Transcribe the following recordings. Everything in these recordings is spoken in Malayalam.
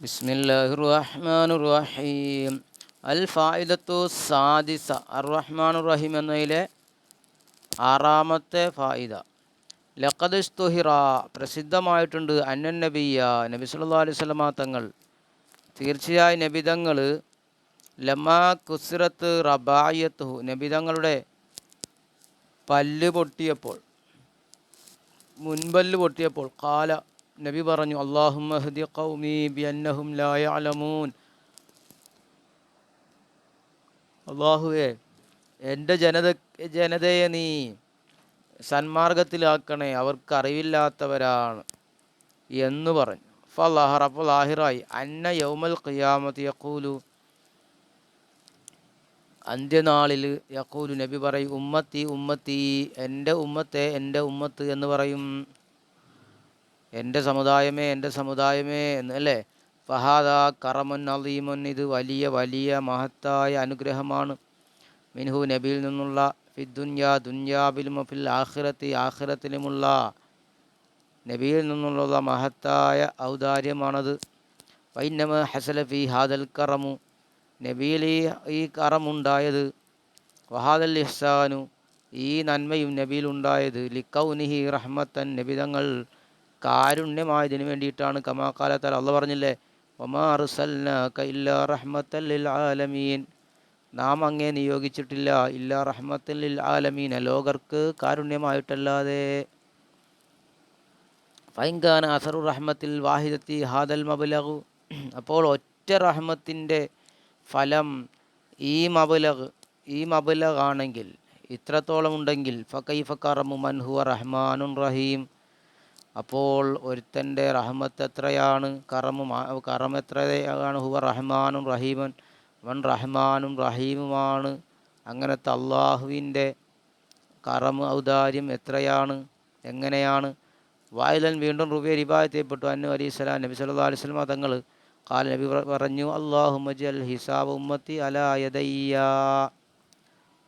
بسم الله الرحمن الرحيم അൽഫായിദത്തു സാദിസ അർ റഹ്മാൻ റഹീം എന്നതിലെ ആറാമത്തെ ഫായിദ ലഖദ് സ്തുഹിറ പ്രസിദ്ധമായിട്ടുണ്ട് അന്നൻ നബിയ നബി സല്ലല്ലാഹു അലൈഹി വസല്ലമ തങ്ങൾ തീർച്ചയായും നബിതങ്ങൾ ലമാ കുസിറത്ത് റബായത്തുഹു നബിതങ്ങളുടെ പല്ല് പൊട്ടിയപ്പോൾ മുൻപല്ല് പൊട്ടിയപ്പോൾ കാല നബി പറഞ്ഞു അള്ളാഹുമഹദി അള്ളാഹുവേ എന്റെ ജനത ജനതയെ നീ സന്മാർഗത്തിലാക്കണേ അവർക്ക് അറിവില്ലാത്തവരാണ് എന്ന് പറഞ്ഞു. ഫലാഹർ അപ്പോൾ ലാഹിറായി അന്ന യൗമൽ ഖിയാമത്ത് യക്കൂലു അന്ത്യനാളിൽ യക്കൂലു നബി പറയും ഉമ്മത്തി ഉമ്മത്തി എന്റെ ഉമ്മത്തെ എന്റെ ഉമ്മത്ത് എന്ന് പറയും. എന്റെ സമുദായമേ എന്റെ സമുദായമേ എന്ന് അല്ലേ? ഫഹാദ കറമുൻ അലീമുൻ ഇത് വലിയ വലിയ മഹത്തായ അനുഗ്രഹമാണ്. മിൻഹു നബിയിൽ നിന്നുള്ള ഫിദ്ദുന്യ ദുന്യാബിലും ഫിൽ ആഖിറത്തി ആഖിറത്തിലുമുള്ള നബിയിൽ നിന്നുള്ള മഹത്തായ ഔദാര്യമാണത്. വൈനമ ഹസലഫി ഹാദൽ കറമു നബിയിൽ ഈ കറമുണ്ടായത് വഹാദൽ ഇഹ്സാനു ഈ നന്മയും നബിയിലുണ്ടായത് ലിക്കൗനിഹി റഹ്മത്തൻ നബിതങ്ങൾ കാരുണ്യമായതിനു വേണ്ടിയിട്ടാണ്. തല അള്ള പറഞ്ഞില്ലേ ആലമീൻ. നാം അങ്ങേ നിയോഗിച്ചിട്ടില്ല. ഇല്ലാ റഹ്മത്തൽ ആലമീൻ. ലോകർക്ക് കാരുണ്യമായിട്ടല്ലാതെ. ഫൈങ്കാന അസറു റഹ്മത്തിൽ വാഹിദത്തി ഹാദൽ മബുലഹു അപ്പോൾ ഒറ്റ റഹ്മത്തിന്റെ ഫലം ഈ മബുലഹ് ഈ മബുലഗാണെങ്കിൽ ഇത്രത്തോളം ഉണ്ടെങ്കിൽ ഫക്കൈ ഫക്കാറമു മൻഹുവ റഹ്മാനുൻ റഹീം. അപ്പോൾ ഒരുത്തന്റെ റഹ്മത്ത് എത്രയാണ്? കറമു കറം എത്രയാണ്? ഹുവ റഹ്മാനും റഹീമൻ. വൻ റഹ്മാനും റഹീമുമാണ്. അങ്ങനത്തെ അള്ളാഹുവിന്റെ കറമ് ഔദാര്യം എത്രയാണ്? എങ്ങനെയാണ്? വായിലൻ വീണ്ടും റുബിയ റിബായത്തിൽപ്പെട്ടു അന്നു അലി സ്വലാം നബി സല്ലാ അലൈഹി സ്വലമ തങ്ങൾ കാല നബി പറഞ്ഞു അള്ളാഹു മജൽ ഹിസാബ് ഉമ്മത്തി അലായതയ്യ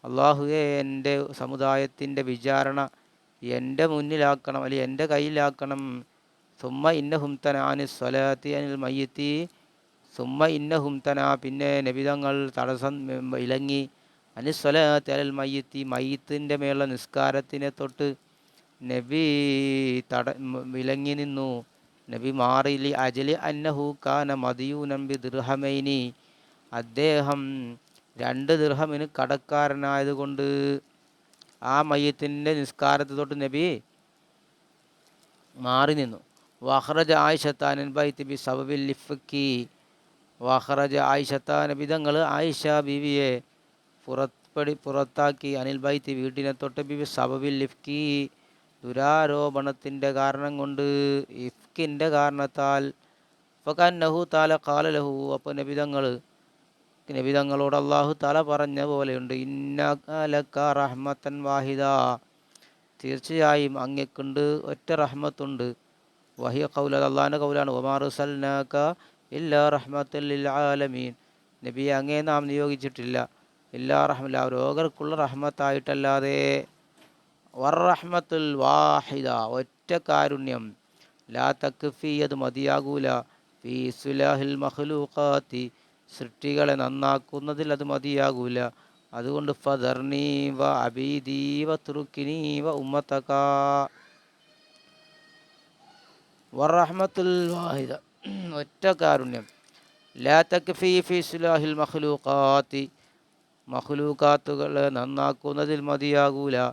അള്ളാഹുവെ എന്റെ സമുദായത്തിന്റെ വിചാരണ എന്റെ മുന്നിലാക്കണം അല്ലെങ്കിൽ എന്റെ കയ്യിലാക്കണം. സുമ്മ ഇന്ന ഹുംതനാനി സ്വലാത്തി അനിൽ മയ്യത്തി. സുമ്മ ഇന്ന ഹുംതന പിന്നെ നബിതങ്ങൾ തടസ്സം ഇലങ്ങി. അനുസ്വലാത്തി അനിൽ മയ്യത്തി. മയ്യത്തിന്റെ മേലുള്ള നിസ്കാരത്തിനെ തൊട്ട് നബി തട വിലങ്ങി നിന്നു. നബി മാറിലി അജലി അന്നഹു കാന മതിയു നമ്പി ദൃഹമൈനി അദ്ദേഹം രണ്ട് ദൃഹമിന് കടക്കാരനായതുകൊണ്ട് ആ മയ്യത്തിന്റെ നിസ്കാരത്തെ തൊട്ട് നബി മാറി നിന്നു. വഹ്റജ ആയിഷത്താനൻ ബൈത്തിബി സബബിൽ ലിഫക്കി വഹ്റജ ആയിഷത്താൻ വിധങ്ങൾ ആയിഷ ബിവിയെ പുറപ്പടി പുറത്താക്കി. അനിൽ ബൈത്തി വീട്ടിനെ തൊട്ട് ബിബി സബബിൽ ലിഫ്കി. ദുരാരോപണത്തിന്റെ കാരണം കൊണ്ട് ഇഫ്കിന്റെ കാരണത്താൽ. ഫക്കാൻ നഹു താല കാലലഹു അപ്പോൾ നബിതങ്ങൾ നബിതങ്ങളോട് അള്ളാഹു തല പറഞ്ഞ പോലെയുണ്ട്. ഇന്നലക്ക റഹ്മത്തൻ വാഹിദ. തീർച്ചയായും അങ്ങക്കുണ്ട് ഒറ്റ റഹ്മത്തുണ്ട്. വഹിയ കൗല അള്ളാഹിന്റെ കൗലാണ് ഒമാർ സൽനാക്ക ഇല്ലാ റഹ്മത്തുൽ ആലമീൻ. നബി അങ്ങേ നാം നിയോഗിച്ചിട്ടില്ല. എല്ലാ റഹ്മില്ല രോഗർക്കുള്ള റഹ്മത്തായിട്ടല്ലാതെ വറഹ്മത്തുൽ വാഹിദ ഒറ്റ കാരുണ്യം. ലാ തക്ഫി അത് മതിയാകൂല. ഫി സുലാഹിൽ മഹ്ലൂഖാത്തി സൃഷ്ടികളെ നന്നാക്കുന്നതിൽ അത് മതിയാകൂല. അതുകൊണ്ട് ഫദർണീവ അബീദീവ തുറുക്കിനീവ ഉമ്മത്തക. വറഹമത്തുൽ വാഹിദ. ഒറ്റ കാരുണ്യം. ലാ തക്ഫി ഫി സുലാഹിൽ മഹ്ലൂഖാത്തി മഹ്ലൂഖാത്തുകളെ നന്നാക്കുന്നതിൽ മതിയാകൂല.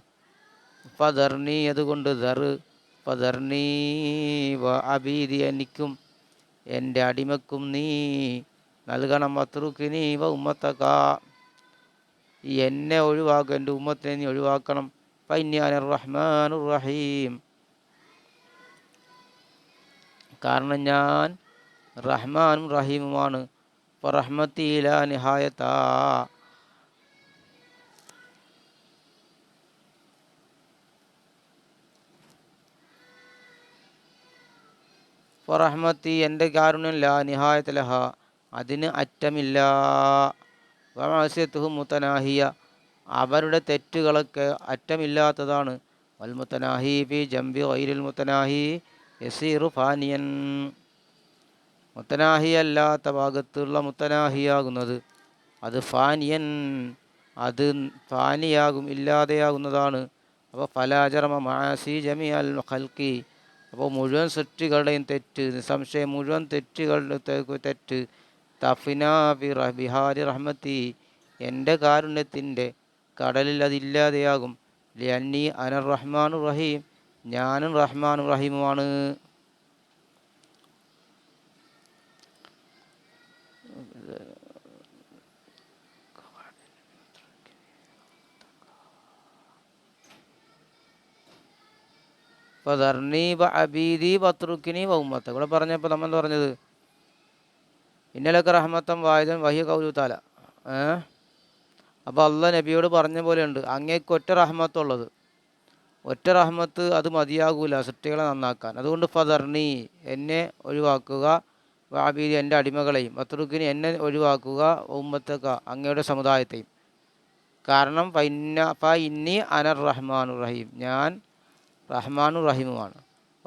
ഫദർണി അതുകൊണ്ട് ദർ. ഫദർണീവ അബീദി എനിക്കും എന്റെ അടിമക്കും നീ നൽകണം അത്രുക്കിനി ഇവ ഉമ്മത്തക്ക എന്നെ ഒഴിവാക്കുക എന്റെ ഉമ്മത്തിനെ നീ ഒഴിവാക്കണം. പൈന്യാൻ റഹ്മാനുർ റഹീം കാരണം ഞാൻ റഹ്മാനും റഹീമുമാണ്. റഹ്മത്തിയില നിഹായത്ത. റഹ്മത്തി എന്റെ കാരുണ്യം ലാ നിഹായത്തലഹ അതിന് അറ്റമില്ല. വമാസ്യത്തുഹു മുത്തനാഹിയ അവരുടെ തെറ്റുകളൊക്കെ അറ്റമില്ലാത്തതാണ്. വൽമുത്തനാഹി ബി ജംബി വൈരിൽ മുത്തനാഹി യസീറു ഫാനിയൻ. മുത്തനാഹി അല്ലാത്ത ഭാഗത്തുള്ള മുത്തനാഹിയാകുന്നത് അത് ഫാനിയൻ. അത് ഫാനിയാകും ഇല്ലാതെയാകുന്നതാണ്. അപ്പോൾ ഫലാചരമ മാസി ജമി അൽ ഖൽക്കി അപ്പോൾ മുഴുവൻ സൃഷ്ടികളുടെയും തെറ്റ് നിസ്സംശയം മുഴുവൻ തെറ്റുകളുടെ തെറ്റ് ബിഹാരി റഹ്മത്തി. എന്റെ കാരുണ്യത്തിന്റെ കടലിൽ അതില്ലാതെയാകും. ലിയന്നി അനർ റഹ്മാനു റഹീം. ഞാനും റഹ്മാൻ റഹീമുമാണ്. ഫദർണി അബീദി പത്രുക്കിനി വൗമത്ത. ഇവിടെ പറഞ്ഞപ്പോൾ നമ്മൾ പറഞ്ഞത്? ഇന്നലൊക്കെ റഹ്മത്തം വായുധൻ വഹിയ കൗലുത്താല അപ്പോൾ അള്ള നബിയോട് പറഞ്ഞ പോലെയുണ്ട്. അങ്ങേക്ക് ഒറ്റ റഹ്മത്തുള്ളത്. ഒറ്റ റഹ്മത്ത് അത് മതിയാകൂല. സൃഷ്ടികളെ നന്നാക്കാൻ. അതുകൊണ്ട് ഫദർണി എന്നെ ഒഴിവാക്കുക. വാബീദി എന്റെ അടിമകളെയും. പത്രുക്കിനി എന്നെ ഒഴിവാക്കുക. ഉമ്മത്തക്ക അങ്ങയുടെ സമുദായത്തെയും. കാരണം ഫൈന്ന ഫ ഇന്നി അനർ റഹ്മാനു റഹീം. ഞാൻ റഹ്മാനു റഹീമുമാണ്.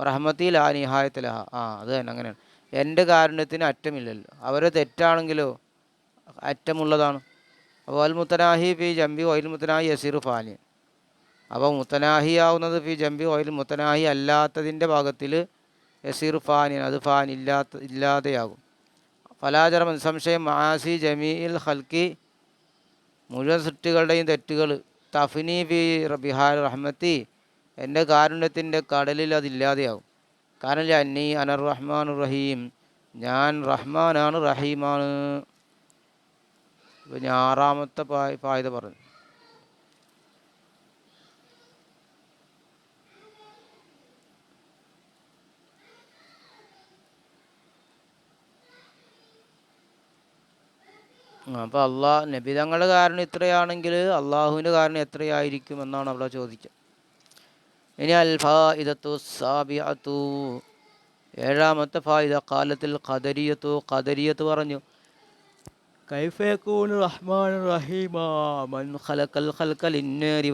റഹ്മത്തിൽ ആ നിഹായത്തിലഹ ആ അത് തന്നെ അങ്ങനെയാണ്. എന്റെ കാരുണ്യത്തിന് അറ്റമില്ലല്ലോ. അവരെ തെറ്റാണെങ്കിലോ അറ്റമുള്ളതാണ്. അപ്പോൾ അൽ മുത്തനാഹി ഫി ജംബി ഓയിൽ മുത്തനാഹി യസീർ ഫാനി അപ്പോൾ മുത്തനാഹി ആവുന്നത് ഫി ജംബി ഓയിൽ മുത്തനാഹി അല്ലാത്തതിന്റെ ഭാഗത്തിൽ യസീർ ഫാനിൻ അത് ഫാൻ ഇല്ലാത്ത ഇല്ലാതെയാകും. ഫലാചരം സംശയം മാസി ജമീൽ ഹൽക്കി മുഴുവൻ സൃഷ്ടികളുടെയും തെറ്റുകൾ തഫിനി ഫി ബിഹാർ റഹ്മത്തി എന്റെ കാരുണ്യത്തിന്റെ കടലിൽ അതില്ലാതെയാവും കാരണം അന്നി അനർ റഹ്മാൻ റഹീം. ഞാൻ റഹ്മാനാണ് റഹീമാണ്. ഇപ്പം ഞാൻ ആറാമത്തെ പായ പായത പറഞ്ഞു. അപ്പോൾ അള്ളാഹ് നബി തങ്ങളുടെ കാരണം ഇത്രയാണെങ്കിൽ അള്ളാഹുവിന്റെ കാരണം എത്രയായിരിക്കും എന്നാണ് അവിടെ ചോദിച്ചത്. ഇനി അൽ സാബിഅത്തു. ഏഴാമത്തെ ഫായിദ കാലത്തിൽ ഖദരിയത്തു. ഖദരിയത്ത് പറഞ്ഞു കൈഫയക്കൂൻ റഹ്മാൻ റഹീമ മൻ ഖൽക്കൽ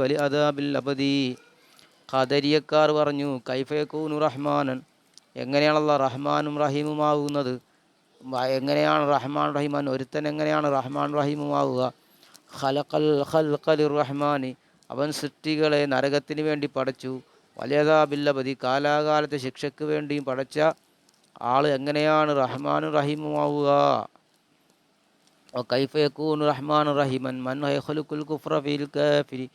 വലി അദാബിൽ അബദി. ഖദരിയക്കാർ പറഞ്ഞു കൈഫേക്കൂനു റഹ്മാനൻ. എങ്ങനെയാണല്ലോ റഹ്മാനും റഹീമുമാവുന്നത്? എങ്ങനെയാണ് റഹ്മാൻ റഹീമാൻ? ഒരുത്തൻ എങ്ങനെയാണ് റഹ്മാൻ റഹീമുമാവുക? ഖലഖൽ ഖൽഖലി റഹ്മാനി. അവൻ സൃഷ്ടികളെ നരകത്തിന് വേണ്ടി പടച്ചു. വലയതാബില്ലപതി കാലാകാലത്തെ ശിക്ഷയ്ക്ക് വേണ്ടിയും പടച്ച ആൾ എങ്ങനെയാണ് റഹ്മാനും റഹീമുമാവുക? കൈഫ യക്കൂൻ റഹ്മാൻ റഹിമൻ കുഫ്ര ഫിൽ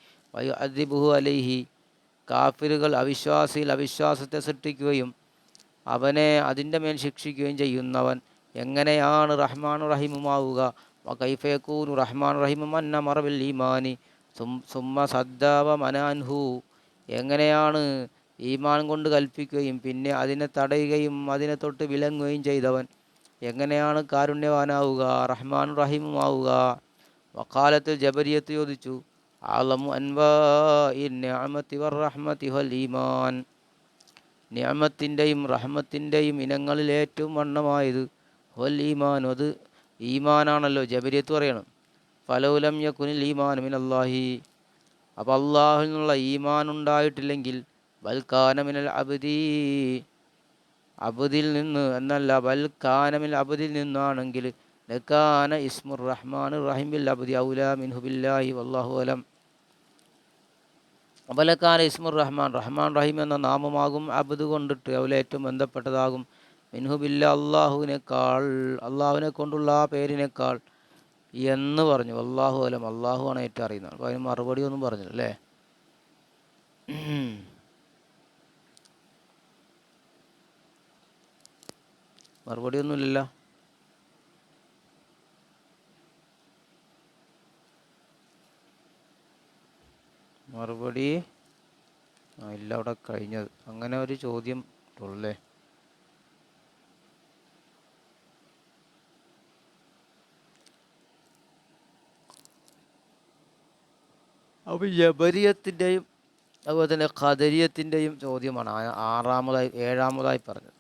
അലൈഹി. കാഫിറുകൾ അവിശ്വാസിയിൽ അവിശ്വാസത്തെ സൃഷ്ടിക്കുകയും അവനെ അതിന്റെ മേൽ ശിക്ഷിക്കുകയും ചെയ്യുന്നവൻ എങ്ങനെയാണ് റഹ്മാൻ റഹിമുമാവുക? കൈഫയക്കൂൻ റഹ്മാൻ റഹിമുമന്ന മറബിൽ ഈമാനി സുമ്മ സദ്ദാവ മനാൻഹു. എങ്ങനെയാണ് ഈമാൻ കൊണ്ട് കൽപ്പിക്കുകയും പിന്നെ അതിനെ തടയുകയും അതിനെ തൊട്ട് വിലങ്ങുകയും ചെയ്തവൻ എങ്ങനെയാണ് കാരുണ്യവാനാവുക റഹ്മാൻ റഹീമുമാവുക? വക്കാലത്ത് ജബരിയത്ത് ചോദിച്ചു നിയമത്തിന്റെയും റഹ്മത്തിന്റെയും ഇനങ്ങളിൽ ഏറ്റവും വണ്ണമായത് ഹൊൽ ഈമാൻ. അത് ഈമാനാണല്ലോ ജബരിയത്ത് പറയണം. ഫലൗലം യക്കുനിൽ ഈമാൻ മിൻ അല്ലാഹി അപ്പോൾ അള്ളാഹു നിന്നുള്ള ഈമാൻ ഉണ്ടായിട്ടില്ലെങ്കിൽ വൽക്കാനമിനൽ അബദി. അബുദിൽ നിന്ന് എന്നല്ല വൽക്കാനമിൽ അബുദിൽ നിന്നാണെങ്കിൽ ലക്കാന ഇസ്മുർ റഹ്മാൻ റഹിമിൽ അബുദി ഔല വല്ലാഹു അലം അബലക്കാന ഇസ്മുർ റഹ്മാൻ റഹ്മാൻ റഹീം എന്ന നാമമാകും അബുദ് കൊണ്ടിട്ട് അവലെ ഏറ്റവും ബന്ധപ്പെട്ടതാകും. മിൻഹുബില്ല അള്ളാഹുവിനേക്കാൾ അള്ളാഹുവിനെ കൊണ്ടുള്ള ആ പേരിനേക്കാൾ എന്ന് പറഞ്ഞു. അള്ളാഹു അലം. അള്ളാഹു ആണ് ഏറ്റവും അറിയുന്നത്. അപ്പോൾ അതിന് മറുപടി ഒന്നും പറഞ്ഞില്ല അല്ലേ? മറുപടി ഒന്നുമില്ലല്ലോ മറുപടി ഇല്ല അവിടെ കഴിഞ്ഞത്. അങ്ങനെ ഒരു ചോദ്യം ഉള്ളേ അപ്പോൾ ജബരിയത്തിന്റെയും അതുപോലെ തന്നെ ഖദരിയത്തിന്റെയും ചോദ്യമാണ് ആറാമതായി ഏഴാമതായി പറഞ്ഞത്.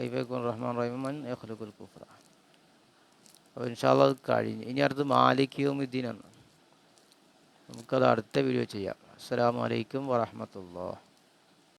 കൈഫേക്കുൻ റഹ്മാൻ റഹിമൻ യഖ്ലുഖുൽ കുഫ്ര. അപ്പോൾ ഇൻഷാല്ല അത് കഴിഞ്ഞ്. ഇനി അടുത്ത് മാലിക് യൗമിദ്ദീനാണ്. നമുക്കത് അടുത്ത വീഡിയോ ചെയ്യാം. അസ്സലാമു അലൈക്കും വറഹ്മത്തുള്ളാഹി.